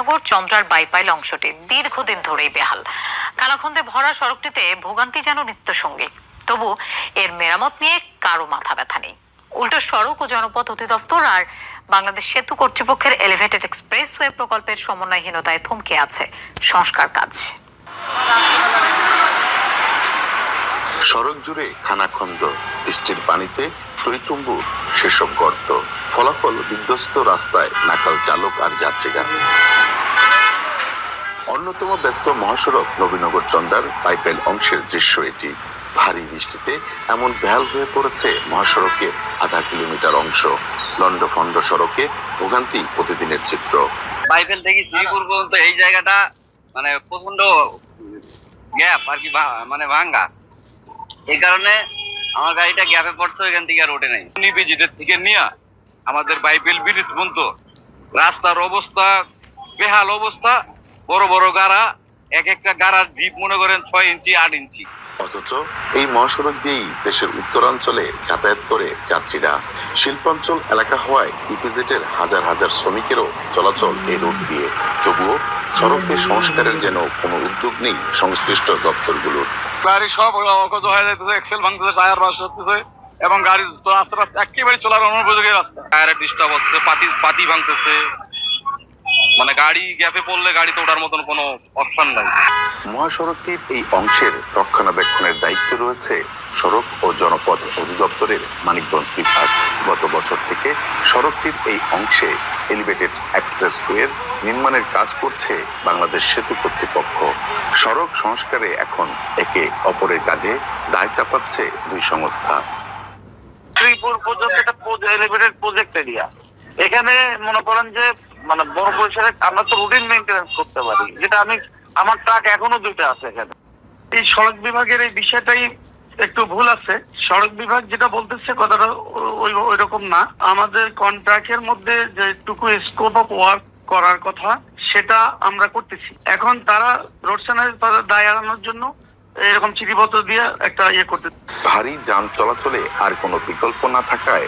নগর চন্দ্রার বাইপাইল অংশটি দীর্ঘদিন ধরেই বেহাল। কালাখন্দে ভরা সড়কটিতে ভোগান্তি যেন নিত্যসঙ্গী। তবু এর মেরামত নিয়ে কারও মাথা ব্যথা নেই। উল্টো সড়ক ও জনপথ অধিদপ্তর আর বাংলাদেশ সেতু কর্তৃপক্ষের এলিভেটেড এক্সপ্রেসওয়ে প্রকল্পের সমন্বয়হীনতায় থমকে আছে সংস্কার কাজ। সড়ক জুড়ে খানাখন্দ, বৃষ্টির পানিতে টইটুম্বুর সেসব গর্ত। ফলাফল বিধ্বস্ত রাস্তায় নাকাল চালক আর যাত্রীরা। অন্যতম ব্যস্ত মহাসড়ক নবীনগর চন্দ্রার পাইপেল অংশের দৃশ্য এটি। ভারী বৃষ্টিতে এমন বেহাল হয়ে পড়েছে মহাসড়কের আধা কিলোমিটার অংশ। লন্ডফন্ড সড়কে ভোগান্তি প্রতিদিনের চিত্র। বাইবেল থেকে শ্রীপুর পর্যন্ত এই জায়গাটা মানে প্রচণ্ড গ্যাপ আর কি ভা- মানে ভাঙ্গা। এই কারণে আমার গাড়িটা গ্যাপে পড়ছে ওইখান থেকে আর ওঠে নাই। নিবেজিদের থেকে নিয়ে আমাদের বাইবেল ব্রিজ বন্ধ। রাস্তার অবস্থা বেহাল অবস্থা বড় বড় গাড়া এক একটা গাড়ার ডিপ মনে করেন ছয় ইঞ্চি আট ইঞ্চি। অথচ এই মহাসড়ক দিয়েই দেশের উত্তরাঞ্চলে যাতায়াত করে যাত্রীরা শিল্পাঞ্চল এলাকা হওয়ায় ইপিজেটের হাজার হাজার শ্রমিকেরও চলাচল এই রুট দিয়ে। তবুও সড়কের সংস্কারের যেন কোনো উদ্যোগ নেই সংশ্লিষ্ট দপ্তরগুলোর। গাড়ি সব অকজ হয়ে যাইতেছে এক্সেল ভাঙতেছে টায়ার বাস হতেছে এবং গাড়ি রাস্তাটা একেবারে চলার অনুপযোগী রাস্তা। টায়ারের ডিস্টার্ব হচ্ছে পাতি পাতি ভাঙতেছে। মানে গাড়ি গ্যাপে পড়লে গাড়িতে ওঠার মতন কোনো অপশন নাই। মহাসড়কটির এই অংশের রক্ষণাবেক্ষণের দায়িত্ব রয়েছে সড়ক ও জনপথ অধিদপ্তরের মানিকগঞ্জ বিভাগ। গত বছর থেকে সড়কটির এই অংশে এলিভেটেড এক্সপ্রেসওয়ের নির্মাণের কাজ করছে বাংলাদেশ সেতু কর্তৃপক্ষ। সড়ক সংস্কারে এখন একে অপরের কাঁধে দায় চাপাচ্ছে দুই সংস্থা। শ্রীপুর পর্যন্ত একটা এলিভেটেড প্রজেক্ট এরিয়া এখানে মনে করেন যে মানে বড় পরিসরে আমরা তো রুটিন মেনটেন্স করতে পারি। যেটা আমি, আমার ট্রাক এখনও দুটো আছে এখানে। এই সড়ক বিভাগের এই বিষয়টাই একটু ভুল আছে। সড়ক বিভাগ যেটা বলতেছে, কথাটা ওই ওই রকম না। আমাদের কন্ট্রাক্টের মধ্যে যেটুকু স্কোপ অফ ওয়ার্ক করার কথা, সেটা আমরা করতেছি। এখন তারা রোড স্যানার দায় এড়ানোর জন্য এরকম চিঠিপত্র দিয়ে একটা ইয়ে করতে ভারী যান চলাচলে আর কোনো বিকল্প না থাকায়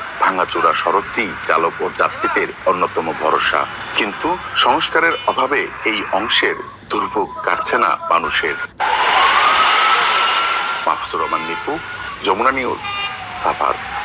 সড়কটি চালক ও যাত্রীদের অন্যতম ভরসা। কিন্তু সংস্কারের অভাবে এই অংশের দুর্ভোগ কাটছে না মানুষের। মাহফুজুর রহমান নিপু যমুনা নিউজ, সাভার।